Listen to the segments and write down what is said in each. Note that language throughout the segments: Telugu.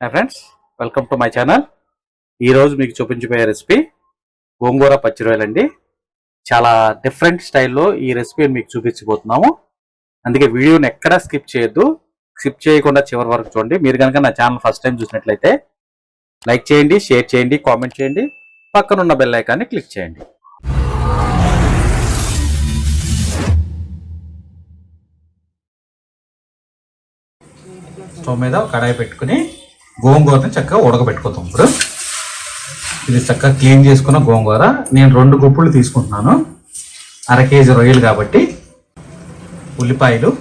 Hi friends welcome to my channel ఈరోజు మీకు చూపించబోయే రెసిపీ గోంగూర పచ్చిరొయ్యలండి చాలా డిఫరెంట్ స్టైల్లో ఈ రెసిపీని మీకు చూపించబోతున్నాము. అందుకే వీడియోని ఎక్కడా స్కిప్ చేయొద్దు. స్కిప్ చేయకుండా చివరి వరకు చూడండి. మీరు కనుక నా ఛానల్ ఫస్ట్ టైం చూసినట్లయితే లైక్ చేయండి షేర్ చేయండి కామెంట్ చేయండి. పక్కన ఉన్న బెల్ ఐకాన్ని క్లిక్ చేయండి. స్టవ్ మీద కడాయి పెట్టుకుని గోంగూరని చక్కగా ఉడకబెట్టుకుందాం ఇప్పుడు. ఇది చక్కగా క్లీన్ చేసుకున్న గోంగూర. నేను రెండు గుప్పులు తీసుకుంటున్నాను. అర కేజీ రొయ్యలు కాబట్టి ఉల్లిపాయలు.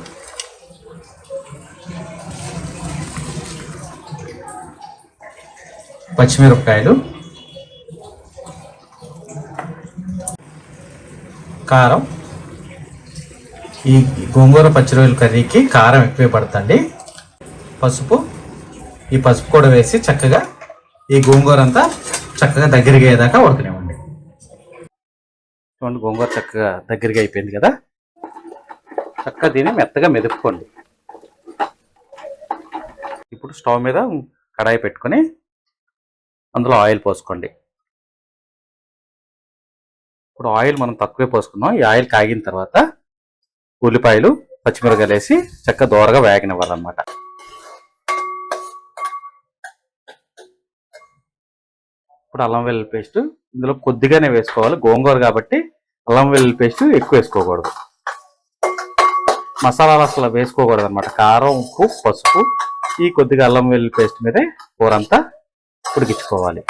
పచ్చిమిరపకాయలు. కారం. ఈ గోంగూర పచ్చి రొయ్యల కర్రీకి కారం ఎక్కువే పడుతుంది. పసుపు. ఈ పసుపు కూడా వేసి చక్కగా ఈ గోంగూర అంతా చక్కగా దగ్గరికి అయ్యేదాకా ఉడకనివ్వండి. చూడండి గోంగూర చక్కగా దగ్గరికి అయిపోయింది కదా? చక్కగా దీన్ని మెత్తగా మెదుపుకోండి. ఇప్పుడు స్టవ్ మీద కడాయి పెట్టుకొని అందులో ఆయిల్ పోసుకోండి. ఇప్పుడు ఆయిల్ మనం తక్కువే పోసుకున్నాం. ఈ ఆయిల్ కాగిన తర్వాత ఉల్లిపాయలు పచ్చిమిరకాయలు వేసి చక్కగా దోరగా వేగనివ్వాలన్నమాట. ఇప్పుడు అల్లం వెల్లుల్లి పేస్ట్ ఇందులో కొద్దిగానే వేసుకోవాలి. గోంగూర కాబట్టి అల్లం వెల్లుల్లి పేస్ట్ ఎక్కువ వేసుకోకూడదు. మసాలాలు అసలు వేసుకోకూడదు అనమాట కారం ఉప్పు పసుపు ఈ కొద్దిగా అల్లం వెల్లుల్లి పేస్ట్ మీదే కూర అంతా ఉడికించుకోవాలి.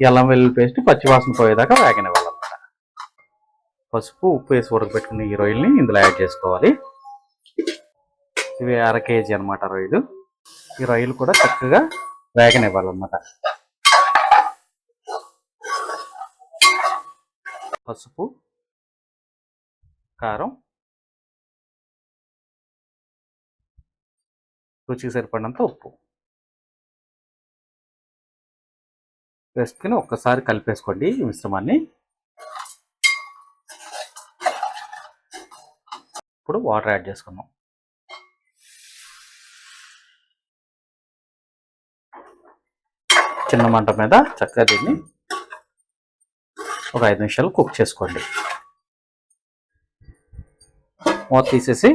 ఈ అల్లం వెల్లుల్లి పేస్ట్ పచ్చివాసన పోయేదాకా వేగనివ్వాలన్నమాట. పసుపు ఉప్పు వేసి ఉడకబెట్టుకున్న ఈ రొయ్యల్ని ఇందులో యాడ్ చేసుకోవాలి. ఇవి అర కేజీ అనమాట రొయ్యలు. ఈ రొయ్యలు కూడా చక్కగా వేగనివ్వాలన్నమాట. పసుపు కారం రుచికి సరిపడినంత ఉప్పు. వేసుకుని ఒక్కసారి కలిపేసుకోండి ఈ మిశ్రమాన్ని. ఇప్పుడు వాటర్ యాడ్ చేసుకుందాం. చిన్న మంట మీద చక్కగా దీన్ని ఒక ఐదు నిమిషాలు కుక్ చేసుకోండి. మూత తీసేసి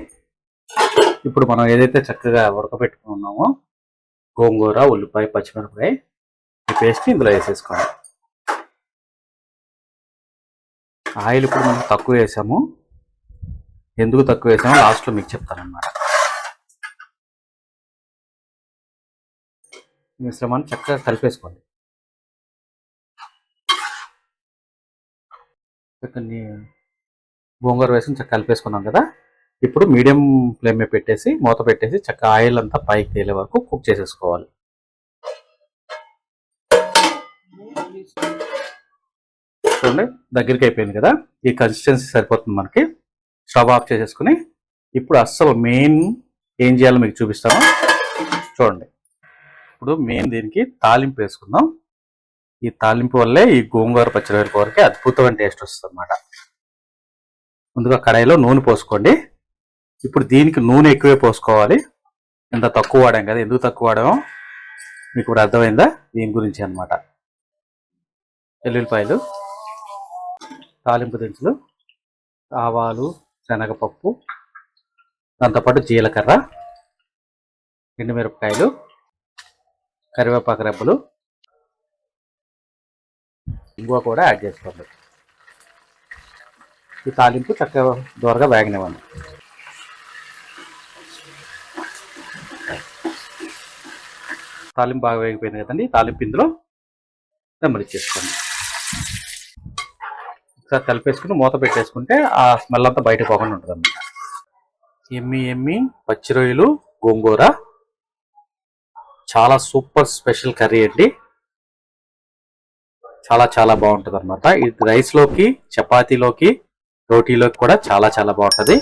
ఇప్పుడు మనం ఏదైతే చక్కగా ఉడకబెట్టుకున్నామో గోంగూర ఉల్లిపాయ పచ్చిమిరపకాయ ఈ పేస్ట్ ఇందులో వేసేసుకోండి. ఆయిల్ ఇప్పుడు మనం తక్కువ వేసాము. ఎందుకు తక్కువ వేసామో లాస్ట్లో మీకు చెప్తానమాట మిశ్రమాన్ని చక్కగా కలిపేసుకోండి. కొన్ని గోంగూర వేసుకుని చక్కగా కలిపేసుకున్నాం కదా. ఇప్పుడు మీడియం ఫ్లేమ్ మీద పెట్టేసి మూత పెట్టేసి చక్క ఆయిల్ అంతా పైకి తేలే వరకు కుక్ చేసేసుకోవాలి. చూడండి దగ్గరికి అయిపోయింది కదా. ఈ కన్సిస్టెన్సీ సరిపోతుంది మనకి. స్టవ్ ఆఫ్ చేసేసుకుని ఇప్పుడు అస్సలు మెయిన్ ఏం చేయాలో మీకు చూపిస్తాను. చూడండి. ఇప్పుడు మెయిన్ దీనికి తాలింపు వేసుకుందాం. ఈ తాలింపు వల్లే ఈ గోంగూర పచ్చిరొయ్యల కూరకి అద్భుతమైన టేస్ట్ వస్తుంది అనమాట ముందుగా కడాయిలో నూనె పోసుకోండి. ఇప్పుడు దీనికి నూనె ఎక్కువే పోసుకోవాలి. ఇంత తక్కువ వాడాం కదా ఎందుకు తక్కువ వాడాము మీకు ఇప్పుడు అర్థమైందా? దీని గురించి అనమాట ఎల్లుల్లిపాయలు తాలింపు దినుసులు ఆవాలు శనగపప్పు దాంతోపాటు జీలకర్ర ఎండుమిరపకాయలు కరివేపాకు రెబ్బలు ఇంగువ కూడా యాడ్ చేసుకోండి. ఈ తాలింపు చక్కగా దూరగా వేగనివ్వండి. తాలింపు బాగా వేగిపోయింది కదండి తాలింపు ఇందులో నెమ్మదిచ్చేసుకోండి ఒకసారి కలిపేసుకుని మూత పెట్టేసుకుంటే ఆ స్మెల్ అంతా బయట పోకుండా ఉంటుంది అన్నమాట ఎమ్మి ఎమ్మి పచ్చి రొయ్యలు గోంగూర. చాలా సూపర్ స్పెషల్ కర్రీ అండి. చాలా చాలా బాగుంటుంది అనమాట ఇది రైస్లోకి చపాతీలోకి రోటీలోకి కూడా చాలా చాలా బాగుంటుంది.